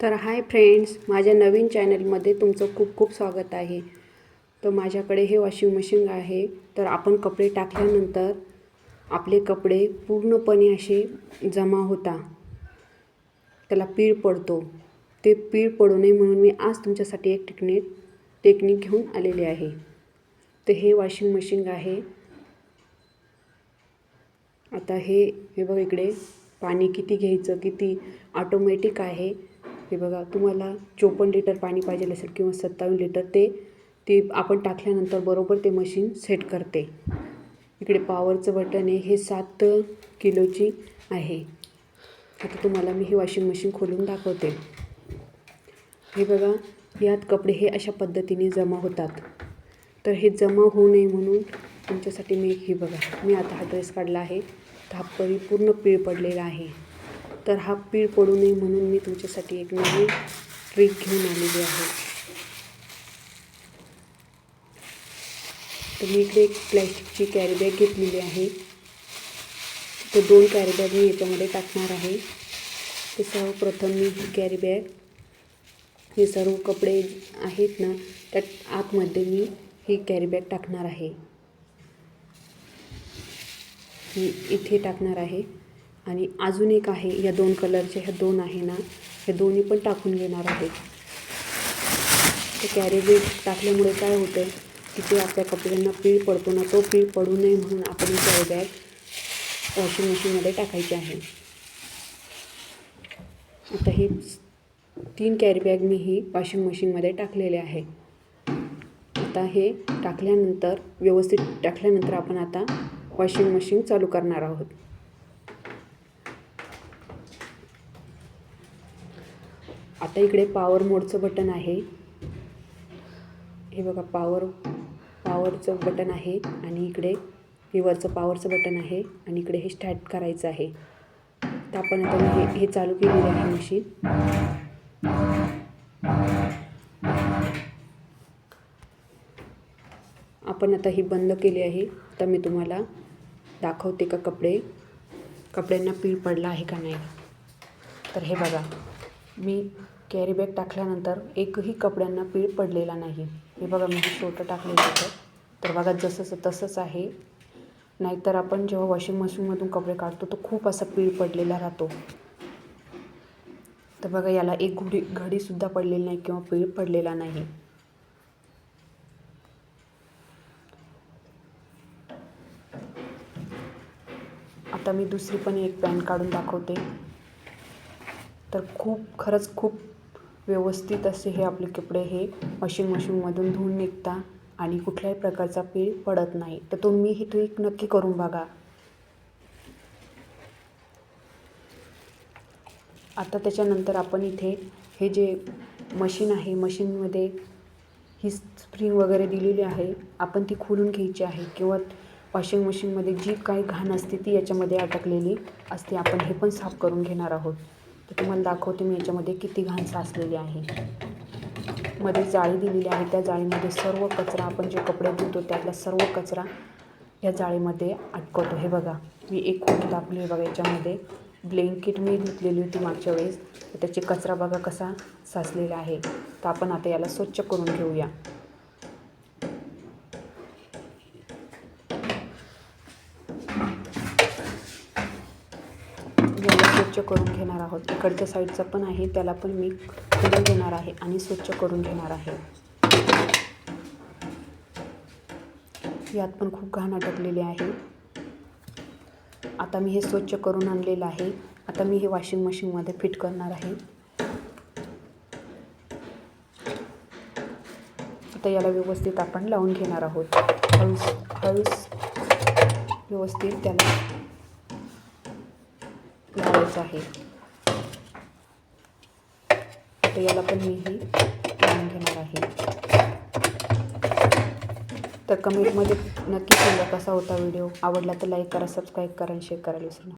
तर hi friends माझ्या नवीन चॅनलमध्ये तुमचं खूप खूप स्वागत आहे. तर माझ्याकडे हे वॉशिंग मशीन आहे. तर आपण कपडे टाकल्यानंतर आपले कपडे पूर्णपणे असे जमा होता. त्याला पीळ पडतो. ते पीळ पडू नये म्हणून मी आज तुमच्यासाठी एक टेक्निक टेक्निक घेऊन आलेले आहे. तर हे वॉशिंग मशीन आहे. आता हे हे बघ इकडे पाणी किती घ्यायचं किती ऑटोमॅटिक आहे. हे बघा तुम्हाला चोपन्न लिटर पाणी पाहिजे असेल किंवा सत्तावन्न लिटर ते ते आपण टाकल्यानंतर बरोबर ते मशीन सेट करते. इकडे पॉवरचं बटन आहे हे सात किलोची आहे. आता तुम्हाला मी ही वॉशिंग मशीन खोलून दाखवते. हे बघा यात कपडे हे अशा पद्धतीने जमा होतात. तर हे जमा होऊ नये म्हणून तुमच्यासाठी मी हे बघा मी आता हा ड्रेस काढला आहे. तर हा परिपूर्ण पीळ पडलेला आहे. तर हा पीळ पडू नये म्हणून मी तुमच्यासाठी एक नवीन ट्रिक घेऊन आलेली आहे. तर मी इकडे एक प्लॅस्टिकची कॅरीबॅग घेतलेली आहे. तर दोन कॅरीबॅग मी याच्यामध्ये टाकणार आहे. तर सर्वप्रथम मी ही कॅरीबॅग हे सर्व कपडे आहेत ना त्यात आतमध्ये मी ही कॅरीबॅग टाकणार आहे. इथे टाकणार आहे. आणि अजून एक आहे या दोन कलरचे ह्या दोन आहे ना हे दोन्ही पण टाकून घेणार आहे. तर कॅरी टाकल्यामुळे काय होतं की ते आपल्या कपड्यांना पीळ पडतो ना तो पीळ पडू नये म्हणून आपण ही कॅरी बॅग वॉशिंग मशीनमध्ये टाकायची आहे. आता ही तीन कॅरीबॅग मी ही वॉशिंग मशीनमध्ये टाकलेले आहे. आता हे टाकल्यानंतर व्यवस्थित टाकल्यानंतर आपण आता वॉशिंग मशीन चालू करणार आहोत. आता इकडे पॉवर मोडचं बटन आहे. हे बघा पॉवर पॉवरचं बटन आहे आणि इकडे रिवरचं पॉवरचं बटन आहे आणि इकडे हे स्टार्ट करायचं आहे. तर आपण आता मी हे हे चालू केलेलं आहे मशीन आपण आता ही बंद केली आहे. तर मी तुम्हाला दाखवते का कपडे कपड्यांना पीळ पडला आहे का नाही. तर हे बघा. मी कॅरी बॅग टाकल्यानंतर एकही कपड्यांना पीळ पडलेला नाही. हे बघा मी हे छोटं टाकलेलं होतं. तर बघा जसंच तसंच आहे. नाहीतर आपण जेव्हा वॉशिंग मशीनमधून कपडे काढतो तर खूप असा पीळ पडलेला राहतो. तर बघा याला एक घडी घडीसुद्धा पडलेली नाही किंवा पीळ पडलेला नाही. आता मी दुसरी पण एक पॅन काढून दाखवते. तर खूप खरंच खूप व्यवस्थित असे हे आपले कपडे हे वॉशिंग मशीनमधून धुवून निघता आणि कुठल्याही प्रकारचा पीळ पडत नाही. तर तुम्ही ही ट्रिक नक्की करून बघा. आता त्याच्यानंतर आपण इथे हे जे मशीन आहे मशीनमध्ये ही स्प्रिंग वगैरे दिलेली आहे आपण ती खोलून घ्यायची आहे किंवा वॉशिंग मशीनमध्ये जी काही घाण असते ती याच्यामध्ये अटकलेली असते आपण हे पण साफ करून घेणार आहोत. तर तुम्हाला दाखवते मी याच्यामध्ये किती घाण साचलेली आहे. मध्ये जाळी दिलेली आहे. त्या जाळीमध्ये सर्व कचरा आपण जे कपडे धुतो त्यातला सर्व कचरा या जाळीमध्ये अटकवतो. हे बघा मी एक खोली दाखवली आहे बघा याच्यामध्ये. ब्लँकेट मी धुतलेली होती मागच्या वेळेस. तर त्याचे कचरा बघा कसा साचलेला आहे. तर आपण आता याला स्वच्छ करून घेऊया याला स्वच्छ करून घेणार आहोत. इकडच्या साईडचं पण आहे त्याला पण मी खोलून घेणार आहे आणि स्वच्छ करून घेणार आहे. यात पण खूप घाण अटकलेली आहे. आता मी हे स्वच्छ करून आणलेलं आहे. आता मी हे वॉशिंग मशीनमध्ये फिट करणार आहे. आता याला व्यवस्थित आपण लावून घेणार आहोत. हळूस हळूस व्यवस्थित त्याला लावायचं आहे. तर याला पण मी ही लावून घेणार आहे. तर कमेंटमध्ये नक्की सांगा कसा होता व्हिडिओ आवडला तर लाईक करा सबस्क्राईब करा आणि शेअर करायला विसरू नका.